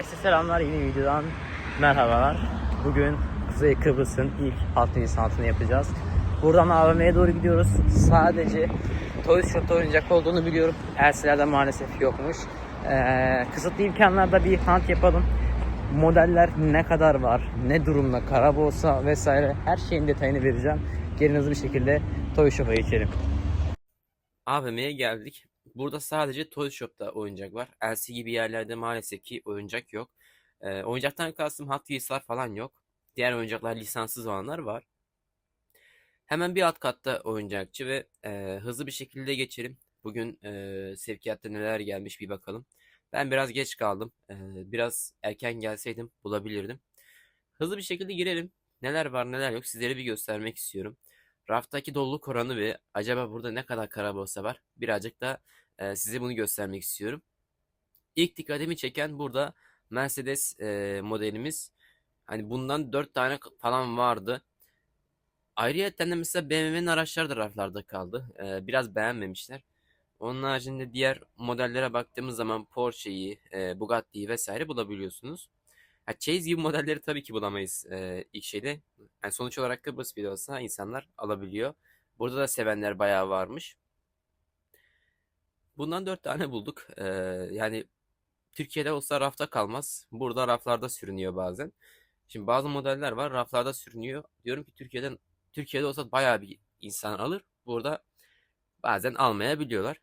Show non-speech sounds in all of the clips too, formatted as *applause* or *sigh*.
Herkese selamlar yeni videodan merhabalar. Bugün Kuzey Kıbrıs'ın ilk halk lisansını yapacağız. Buradan AVM'ye doğru gidiyoruz. Sadece Toy Shop'ta oyuncak olduğunu biliyorum. Elsilerde maalesef yokmuş. Ee, kısıtlı imkanlarda bir hunt yapalım. Modeller ne kadar var, ne durumda, karabolsa vesaire her şeyin detayını vereceğim. Gelin hızlı bir şekilde Toy Shop'a geçelim. AVM'ye geldik. Burada sadece Toy Shop'ta oyuncak var. LC gibi yerlerde maalesef ki oyuncak yok. Ee, oyuncaktan kastım Hot Wheels'lar falan yok. Diğer oyuncaklar lisanssız olanlar var. Hemen bir alt katta oyuncakçı ve e, hızlı bir şekilde geçelim. Bugün e, sevkiyatta neler gelmiş bir bakalım. Ben biraz geç kaldım. E, biraz erken gelseydim bulabilirdim. Hızlı bir şekilde girelim. Neler var neler yok sizlere bir göstermek istiyorum. Raftaki doluluk oranı ve acaba burada ne kadar karabolsa var birazcık da e, size bunu göstermek istiyorum. İlk dikkatimi çeken burada Mercedes e, modelimiz. Hani bundan 4 tane falan vardı. Ayrıyeten de mesela BMW'nin araçları da raflarda kaldı. E, biraz beğenmemişler. Onun haricinde diğer modellere baktığımız zaman Porsche'yi, e, Bugatti'yi vesaire bulabiliyorsunuz. Ha, Chase gibi modelleri tabii ki bulamayız e, ilk şeyde. Yani sonuç olarak Kıbrıs bile olsa insanlar alabiliyor. Burada da sevenler bayağı varmış. Bundan 4 tane bulduk. E, yani Türkiye'de olsa rafta kalmaz. Burada raflarda sürünüyor bazen. Şimdi bazı modeller var raflarda sürünüyor. Diyorum ki Türkiye'den Türkiye'de olsa bayağı bir insan alır. Burada bazen almayabiliyorlar.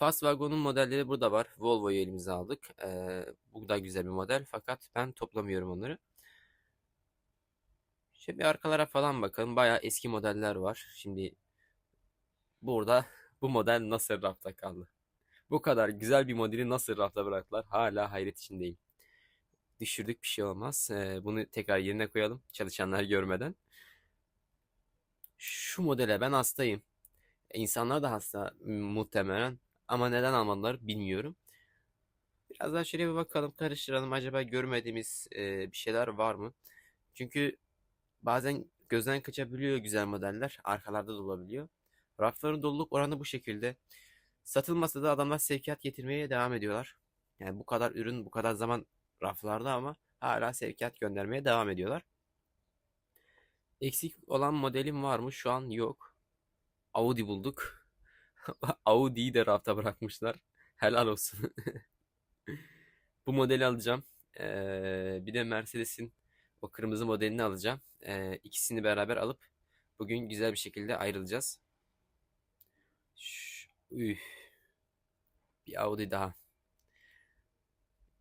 Volkswagen'un modelleri burada var. Volvo'yu elimize aldık. Ee, bu da güzel bir model fakat ben toplamıyorum onları. Şöyle bir arkalara falan bakalım. Bayağı eski modeller var. Şimdi burada *laughs* bu model nasıl rafta kaldı? Bu kadar güzel bir modeli nasıl rafta bıraktılar? Hala hayret içindeyim. Düşürdük bir şey olmaz. Ee, bunu tekrar yerine koyalım. Çalışanlar görmeden. Şu modele ben hastayım. İnsanlar da hasta muhtemelen. Ama neden almadılar bilmiyorum. Biraz daha şöyle bir bakalım, karıştıralım. Acaba görmediğimiz e, bir şeyler var mı? Çünkü bazen gözden kaçabiliyor güzel modeller. Arkalarda da olabiliyor. Rafların doluluk oranı bu şekilde. Satılmasa da adamlar sevkiyat getirmeye devam ediyorlar. Yani bu kadar ürün bu kadar zaman raflarda ama hala sevkiyat göndermeye devam ediyorlar. Eksik olan modelim var mı? Şu an yok. Audi bulduk. *laughs* Audi'yi de rafta bırakmışlar. Helal olsun. *laughs* Bu modeli alacağım. Ee, bir de Mercedes'in o kırmızı modelini alacağım. Ee, ikisini beraber alıp bugün güzel bir şekilde ayrılacağız. Şş, üf. Bir Audi daha.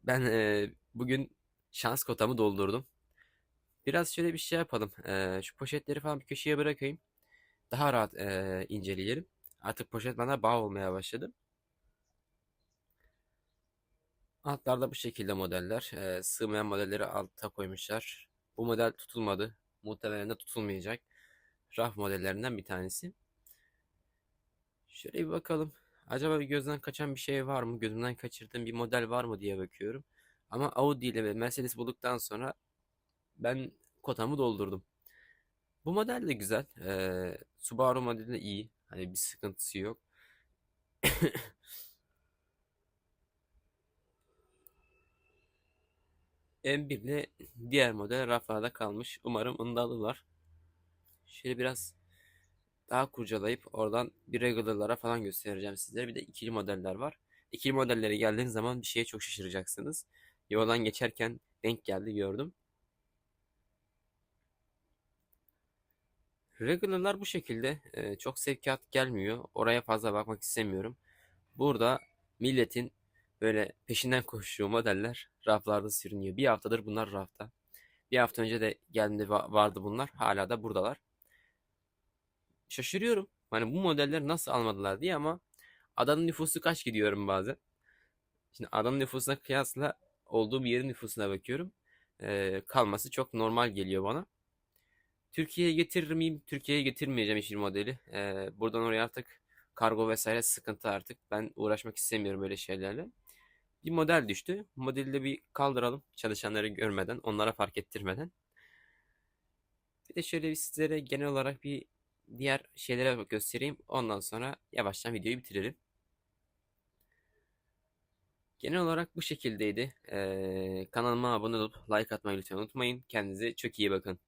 Ben e, bugün şans kotamı doldurdum. Biraz şöyle bir şey yapalım. Ee, şu poşetleri falan bir köşeye bırakayım. Daha rahat e, inceleyelim. Artık poşet bana bağ olmaya başladı. Altlarda bu şekilde modeller. Ee, sığmayan modelleri alta koymuşlar. Bu model tutulmadı. Muhtemelen de tutulmayacak. Raf modellerinden bir tanesi. Şöyle bir bakalım. Acaba bir gözden kaçan bir şey var mı? Gözümden kaçırdığım bir model var mı diye bakıyorum. Ama Audi ile Mercedes bulduktan sonra ben kotamı doldurdum. Bu model de güzel. Ee, Subaru modeli de iyi. Hani bir sıkıntısı yok. *coughs* M1 ile diğer model raflarda kalmış. Umarım onu da alırlar. Şöyle biraz daha kurcalayıp oradan bir regular'lara falan göstereceğim sizlere. Bir de ikili modeller var. İkili modellere geldiğiniz zaman bir şeye çok şaşıracaksınız. Yoldan geçerken denk geldi gördüm. Regular'lar bu şekilde. Ee, çok sevkiyat gelmiyor. Oraya fazla bakmak istemiyorum. Burada milletin böyle peşinden koştuğu modeller raflarda sürünüyor. Bir haftadır bunlar rafta. Bir hafta önce de geldiğinde vardı bunlar. Hala da buradalar. Şaşırıyorum. Hani bu modelleri nasıl almadılar diye ama adanın nüfusu kaç gidiyorum bazen. Şimdi adanın nüfusuna kıyasla olduğu bir yerin nüfusuna bakıyorum. Ee, kalması çok normal geliyor bana. Türkiye'ye getirir miyim? Türkiye'ye getirmeyeceğim işin modeli. Ee, buradan oraya artık kargo vesaire sıkıntı artık. Ben uğraşmak istemiyorum böyle şeylerle. Bir model düştü. Modeli de bir kaldıralım. Çalışanları görmeden, onlara fark ettirmeden. Bir de şöyle bir sizlere genel olarak bir diğer şeylere göstereyim. Ondan sonra yavaştan videoyu bitirelim. Genel olarak bu şekildeydi. Ee, kanalıma abone olup like atmayı lütfen unutmayın. Kendinize çok iyi bakın.